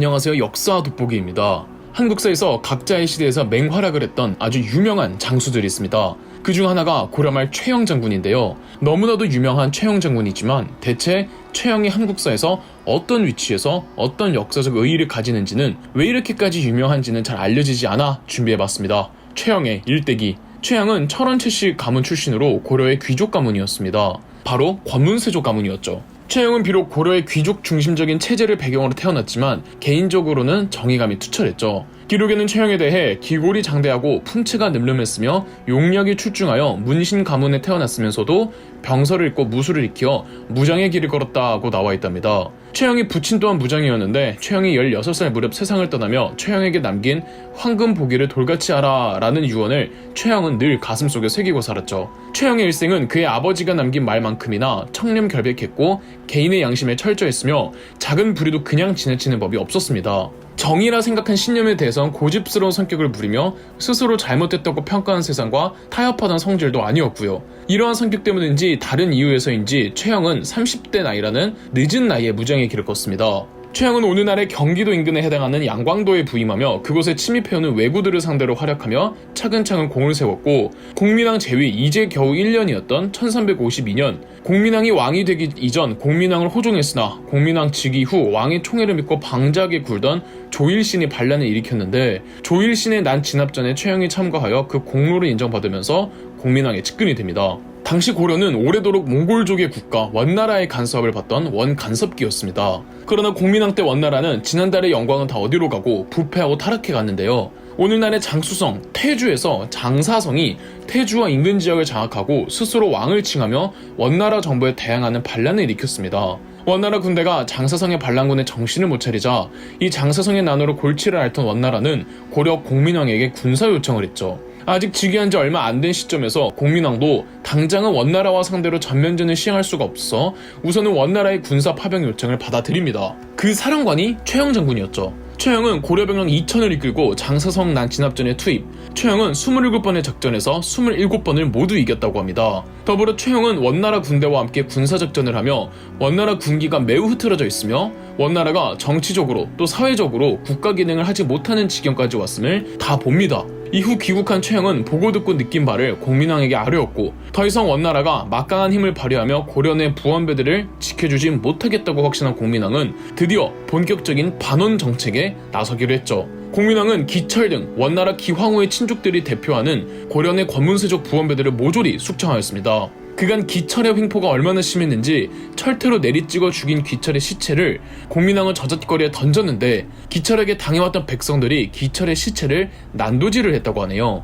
안녕하세요. 역사 돋보기입니다. 한국사에서 각자의 시대에서 맹활약을 했던 아주 유명한 장수들이 있습니다. 그 중 하나가 고려말 최영 장군인데요. 너무나도 유명한 최영 장군이지만 대체 최영이 한국사에서 어떤 위치에서 어떤 역사적 의의를 가지는지는 왜 이렇게까지 유명한지는 잘 알려지지 않아 준비해봤습니다. 최영의 일대기. 최영은 철원 최씨 가문 출신으로 고려의 귀족 가문이었습니다. 바로 권문세족 가문이었죠. 최영은 비록 고려의 귀족 중심적인 체제를 배경으로 태어났지만 개인적으로는 정의감이 투철했죠. 기록에는 최영에 대해 기골이 장대하고 품체가 늠름했으며 용력이 출중하여 문신 가문에 태어났으면서도 병서를 읽고 무술을 익혀 무장의 길을 걸었다고 나와 있답니다. 최영이 부친 또한 무장이었는데 최영이 16살 무렵 세상을 떠나며 최영에게 남긴 황금 보기를 돌같이 하라 라는 유언을 최영은 늘 가슴속에 새기고 살았죠. 최영의 일생은 그의 아버지가 남긴 말만큼이나 청렴결백했고 개인의 양심에 철저했으며 작은 부리도 그냥 지나치는 법이 없었습니다. 정의라 생각한 신념에 대해선 고집스러운 성격을 부리며 스스로 잘못했다고 평가한 세상과 타협하던 성질도 아니었고요. 이러한 성격 때문인지 다른 이유에서인지 최영은 30대 나이라는 늦은 나이에 무장의 길을 걷습니다. 최영은 오늘날의 경기도 인근에 해당하는 양광도에 부임하며 그곳에 침입해오는 왜구들을 상대로 활약하며 차근차근 공을 세웠고 공민왕 제위 이제 겨우 1년이었던 1352년 공민왕이 왕이 되기 이전 공민왕을 호종했으나 공민왕 즉위 후 왕의 총애를 믿고 방자하게 굴던 조일신이 반란을 일으켰는데 조일신의 난 진압 전에 최영이 참가하여 그 공로를 인정받으면서 공민왕의 측근이 됩니다. 당시 고려는 오래도록 몽골족의 국가 원나라의 간섭을 받던 원간섭기였습니다. 그러나 공민왕 때 원나라는 지난달의 영광은 다 어디로 가고 부패하고 타락해 갔는데요. 오늘날의 장수성 태주에서 장사성이 태주와 인근 지역을 장악하고 스스로 왕을 칭하며 원나라 정부에 대항하는 반란을 일으켰습니다. 원나라 군대가 장사성의 반란군에 정신을 못 차리자 이 장사성의 난으로 골치를 앓던 원나라는 고려 공민왕에게 군사 요청을 했죠. 아직 즉위한 지 얼마 안 된 시점에서 공민왕도 당장은 원나라와 상대로 전면전을 시행할 수가 없어 우선은 원나라의 군사 파병 요청을 받아들입니다. 그 사령관이 최영 장군이었죠. 최영은 고려병력 2천을 이끌고 장사성 난 진압전에 투입. 최영은 27번의 작전에서 27번을 모두 이겼다고 합니다. 더불어 최영은 원나라 군대와 함께 군사작전을 하며 원나라 군기가 매우 흐트러져 있으며 원나라가 정치적으로 또 사회적으로 국가 기능을 하지 못하는 지경까지 왔음을 다 봅니다. 이후 귀국한 최영은 보고 듣고 느낀 바를 공민왕에게 아뢰었고 더 이상 원나라가 막강한 힘을 발휘하며 고려의 부원배들을 지켜주지 못하겠다고 확신한 공민왕은 드디어 본격적인 반원 정책에 나서기로 했죠. 공민왕은 기철 등 원나라 기황후의 친족들이 대표하는 고려의 권문세족 부원배들을 모조리 숙청하였습니다. 그간 기철의 횡포가 얼마나 심했는지 철퇴로 내리찍어 죽인 기철의 시체를 공민왕은 저잣거리에 던졌는데 기철에게 당해왔던 백성들이 기철의 시체를 난도질을 했다고 하네요.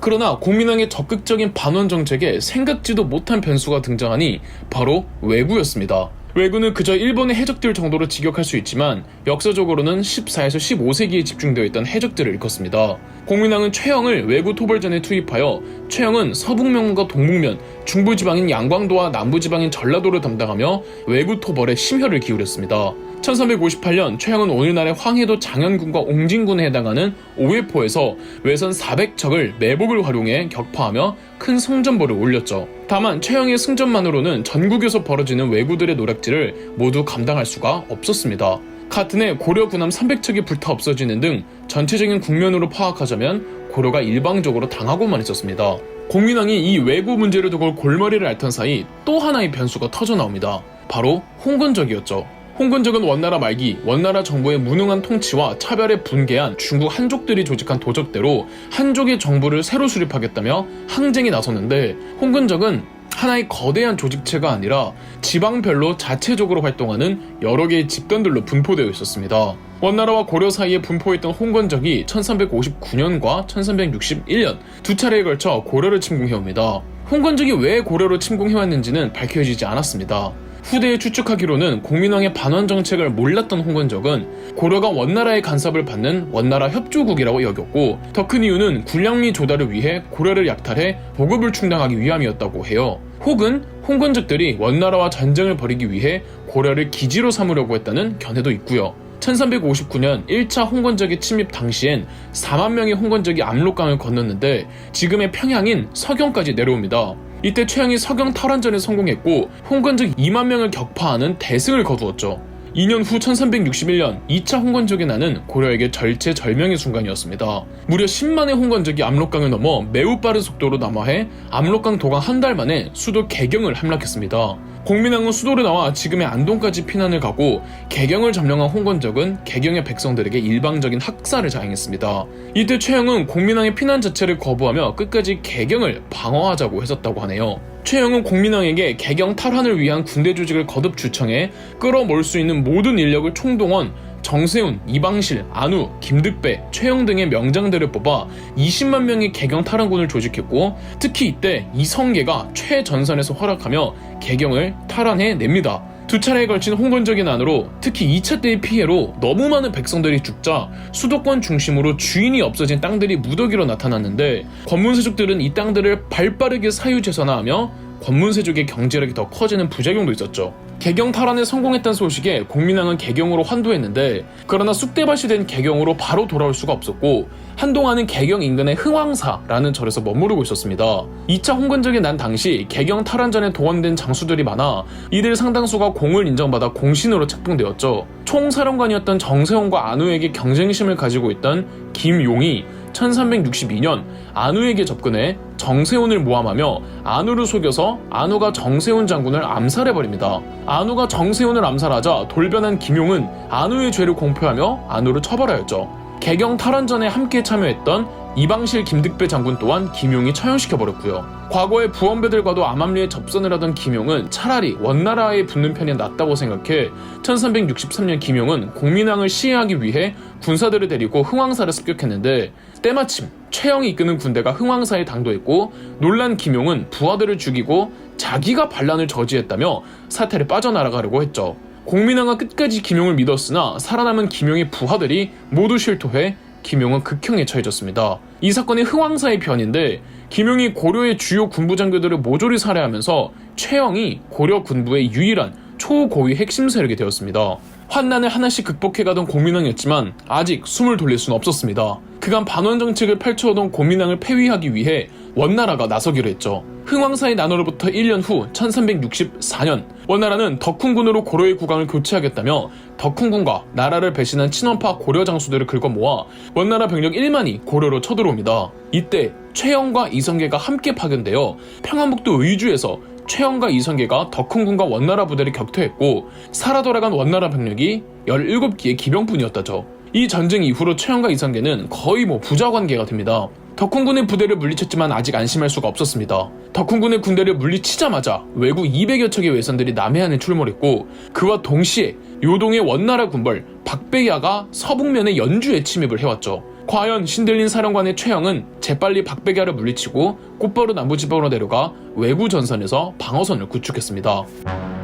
그러나 공민왕의 적극적인 반원 정책에 생각지도 못한 변수가 등장하니 바로 왜구였습니다. 왜구는 그저 일본의 해적들 정도로 직역할 수 있지만 역사적으로는 14에서 15세기에 집중되어 있던 해적들을 일컫습니다. 공민왕은 최영을 왜구 토벌전에 투입하여 최영은 서북면과 동북면, 중부지방인 양광도와 남부지방인 전라도를 담당하며 왜구 토벌에 심혈을 기울였습니다. 1358년 최영은 오늘날의 황해도 장현군과 옹진군에 해당하는 오회포에서 외선 400척을 매복을 활용해 격파하며 큰 성전보를 올렸죠. 다만 최영의 승전만으로는 전국에서 벌어지는 왜구들의 노략질을 모두 감당할 수가 없었습니다. 같은 해 고려 군함 300척이 불타 없어지는 등 전체적인 국면으로 파악하자면 고려가 일방적으로 당하고만 있었습니다. 공민왕이 이 왜구 문제를 두고 골머리를 앓던 사이 또 하나의 변수가 터져 나옵니다. 바로 홍건적이었죠. 홍건적은 원나라 말기 원나라 정부의 무능한 통치와 차별에 분개한 중국 한족들이 조직한 도적대로 한족의 정부를 새로 수립하겠다며 항쟁에 나섰는데 홍건적은 하나의 거대한 조직체가 아니라 지방별로 자체적으로 활동하는 여러 개의 집단들로 분포되어 있었습니다. 원나라와 고려 사이에 분포했던 홍건적이 1359년과 1361년 두 차례에 걸쳐 고려를 침공해옵니다. 홍건적이 왜 고려를 침공해왔는지는 밝혀지지 않았습니다. 후대에 추측하기로는 공민왕의 반원 정책을 몰랐던 홍건적은 고려가 원나라의 간섭을 받는 원나라 협조국이라고 여겼고 더 큰 이유는 군량미 조달을 위해 고려를 약탈해 보급을 충당하기 위함이었다고 해요. 혹은 홍건적들이 원나라와 전쟁을 벌이기 위해 고려를 기지로 삼으려고 했다는 견해도 있고요. 1359년 1차 홍건적의 침입 당시엔 4만 명의 홍건적이 압록강을 건넜는데 지금의 평양인 서경까지 내려옵니다. 이때 최영이 서경 탈환전에 성공했고 홍건적 2만 명을 격파하는 대승을 거두었죠. 2년 후 1361년 2차 홍건적이 나는 고려에게 절체절명의 순간이었습니다. 무려 10만의 홍건적이 압록강을 넘어 매우 빠른 속도로 남하해 압록강 도강 한 달 만에 수도 개경을 함락했습니다. 공민왕은 수도로 나와 지금의 안동까지 피난을 가고 개경을 점령한 홍건적은 개경의 백성들에게 일방적인 학살을 자행했습니다. 이때 최영은 공민왕의 피난 자체를 거부하며 끝까지 개경을 방어하자고 했었다고 하네요. 최영은 공민왕에게 개경 탈환을 위한 군대 조직을 거듭 주청해 끌어모을 수 있는 모든 인력을 총동원 정세훈, 이방실, 안우, 김득배, 최영 등의 명장들을 뽑아 20만 명의 개경 탈환군을 조직했고 특히 이때 이성계가 최전선에서 활약하며 개경을 탈환해 냅니다. 두 차례에 걸친 홍건적인 안으로 특히 2차 때의 피해로 너무 많은 백성들이 죽자 수도권 중심으로 주인이 없어진 땅들이 무더기로 나타났는데 권문세족들은 이 땅들을 발빠르게 사유재산화하며 권문세족의 경제력이 더 커지는 부작용도 있었죠. 개경 탈환에 성공했다는 소식에 공민왕은 개경으로 환도했는데 그러나 쑥대밭이 된 개경으로 바로 돌아올 수가 없었고 한동안은 개경 인근의 흥왕사라는 절에서 머무르고 있었습니다. 2차 홍건적이 난 당시 개경 탈환전에 동원된 장수들이 많아 이들 상당수가 공을 인정받아 공신으로 책봉되었죠. 총사령관이었던 정세홍과 안우에게 경쟁심을 가지고 있던 김용이 1362년 안우에게 접근해 정세훈을 모함하며 안우를 속여서 안우가 정세훈 장군을 암살해버립니다. 안우가 정세훈을 암살하자 돌변한 김용은 안우의 죄를 공표하며 안우를 처벌하였죠. 개경 탈환전에 함께 참여했던 이방실 김득배 장군 또한 김용이 처형시켜버렸고요. 과거에 부원배들과도 암암리에 접선을 하던 김용은 차라리 원나라에 붙는 편이 낫다고 생각해 1363년 김용은 공민왕을 시해하기 위해 군사들을 데리고 흥왕사를 습격했는데 때마침 최영이 이끄는 군대가 흥왕사에 당도했고 놀란 김용은 부하들을 죽이고 자기가 반란을 저지했다며 사태를 빠져나가려고 했죠. 공민왕은 끝까지 김용을 믿었으나 살아남은 김용의 부하들이 모두 실토해 김용은 극형에 처해졌습니다. 이 사건이 흥왕사의 변인데 김용이 고려의 주요 군부 장교들을 모조리 살해하면서 최영이 고려 군부의 유일한 초고위 핵심 세력이 되었습니다. 환난을 하나씩 극복해가던 공민왕이었지만 아직 숨을 돌릴 수는 없었습니다. 그간 반원 정책을 펼쳐오던 공민왕을 폐위하기 위해 원나라가 나서기로 했죠. 흥왕사의 난으로부터 1년 후 1364년 원나라는 덕훈군으로 고려의 국왕을 교체하겠다며 덕훈군과 나라를 배신한 친원파 고려 장수들을 긁어 모아 원나라 병력 1만이 고려로 쳐들어옵니다. 이때 최영과 이성계가 함께 파견되어 평안북도 의주에서 최영과 이성계가 덕훈군과 원나라 부대를 격퇴했고 살아 돌아간 원나라 병력이 17기의 기병뿐이었다죠. 이 전쟁 이후로 최영과 이성계는 거의 뭐 부자 관계가 됩니다. 덕훈군의 부대를 물리쳤지만 아직 안심할 수가 없었습니다. 덕훈군의 군대를 물리치자마자 외구 200여 척의 외선들이 남해안에 출몰했고 그와 동시에 요동의 원나라 군벌 박백야가 서북면의 연주에 침입을 해왔죠. 과연 신들린 사령관의 최영은 재빨리 박백야를 물리치고 곧바로 남부지방으로 내려가 외구 전선에서 방어선을 구축했습니다.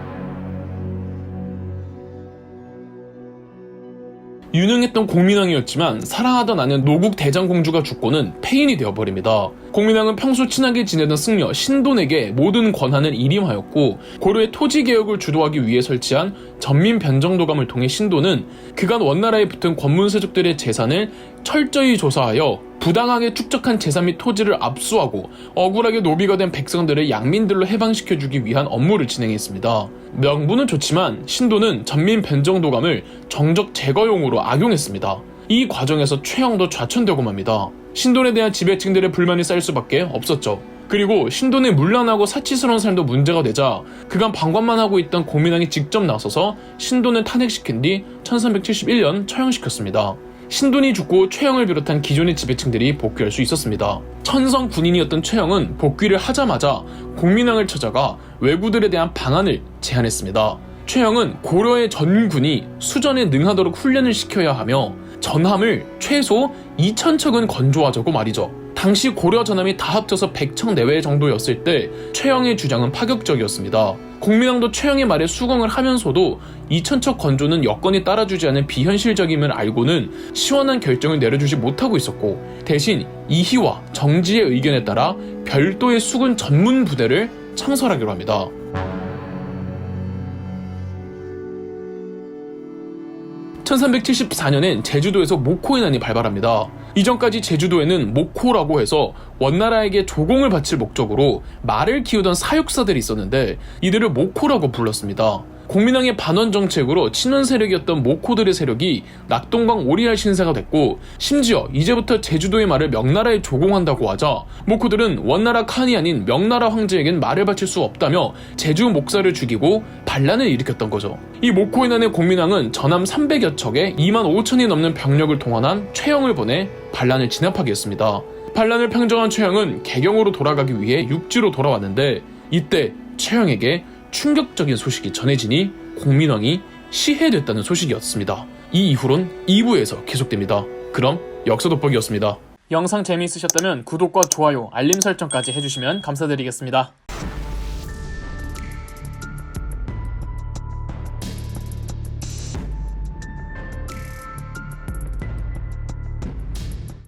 유능했던 공민왕이었지만 사랑하던 아는 노국 대장공주가 죽고는 폐인이 되어버립니다. 공민왕은 평소 친하게 지내던 승려 신돈에게 모든 권한을 일임하였고 고려의 토지 개혁을 주도하기 위해 설치한 전민 변정도감을 통해 신돈은 그간 원나라에 붙은 권문세족들의 재산을 철저히 조사하여 부당하게 축적한 재산 및 토지를 압수하고 억울하게 노비가 된 백성들을 양민들로 해방시켜주기 위한 업무를 진행했습니다. 명분은 좋지만 신도는 전민 변정도감을 정적 제거용으로 악용했습니다. 이 과정에서 최영도 좌천되고 맙니다. 신돈에 대한 지배층들의 불만이 쌓일 수밖에 없었죠. 그리고 신돈의 문란하고 사치스러운 삶도 문제가 되자 그간 방관만 하고 있던 고민왕이 직접 나서서 신돈을 탄핵시킨 뒤 1371년 처형시켰습니다. 신돈이 죽고 최영을 비롯한 기존의 지배층들이 복귀할 수 있었습니다. 천성 군인이었던 최영은 복귀를 하자마자 공민왕을 찾아가 왜구들에 대한 방안을 제안했습니다. 최영은 고려의 전군이 수전에 능하도록 훈련을 시켜야 하며 전함을 최소 2,000척은 건조하자고 말이죠. 당시 고려 전함이 다 합쳐서 100척 내외 정도였을 때 최영의 주장은 파격적이었습니다. 공민왕도 최영의 말에 수긍을 하면서도 2천척 건조는 여건이 따라주지 않은 비현실적임을 알고는 시원한 결정을 내려주지 못하고 있었고 대신 이희와 정지의 의견에 따라 별도의 수군 전문 부대를 창설하기로 합니다. 1374년엔 제주도에서 모코인난이 발발합니다. 이전까지 제주도에는 목호라고 해서 원나라에게 조공을 바칠 목적으로 말을 키우던 사육사들이 있었는데 이들을 목호라고 불렀습니다. 공민왕의 반원 정책으로 친원 세력이었던 모코들의 세력이 낙동강 오리알 신세가 됐고 심지어 이제부터 제주도의 말을 명나라에 조공한다고 하자 모코들은 원나라 칸이 아닌 명나라 황제에겐 말을 바칠 수 없다며 제주 목사를 죽이고 반란을 일으켰던 거죠. 이 모코의 난의 공민왕은 전함 300여 척에 2만 5천이 넘는 병력을 동원한 최영을 보내 반란을 진압하게 했습니다. 반란을 평정한 최영은 개경으로 돌아가기 위해 육지로 돌아왔는데 이때 최영에게 충격적인 소식이 전해지니 공민왕이 시해됐다는 소식이었습니다. 이 이후론 2부에서 계속됩니다. 그럼 역사 돋보기였습니다. 영상 재미있으셨다면 구독과 좋아요, 알림 설정까지 해주시면 감사드리겠습니다.